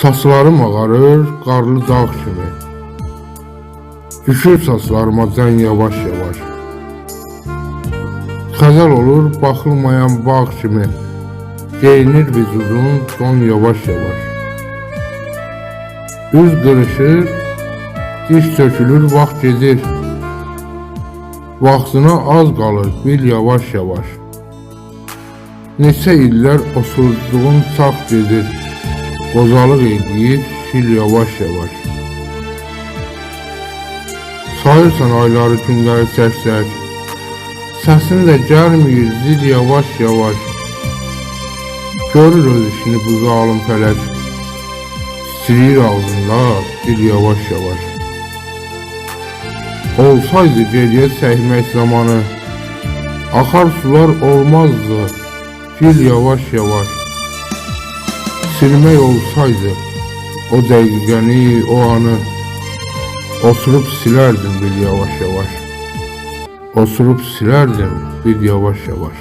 Saçlarım ağarır qarlı dağ kimi. Düşür saçlarıma dən yavaş yavaş. Xəzəl olur baxılmayan bağ kimi. Geyinir vücudun don yavaş yavaş. Üz qırışır, diş tökülür, vaxt gedir. Vaxtına az qalır, bil yavaş yavaş. Neçə illər osurduğun çaq gedir. Qozalıq edir, şil yavaş yavaş. Sayırsan ayları, günləri çək-çək. Səsin də gəlmir, zil yavaş yavaş. Görür öz işini bu zalim fələk. Titriyir ağzında, dil yavaş yavaş. Olsaydı geriyə çəkmək zamanı, Akar sular olmazdı, fil yavaş yavaş. Silmək olsaydı, o dəqiqəni, o anı, Oturup silerdim bir yavaş yavaş. Oturup silerdim bir yavaş yavaş.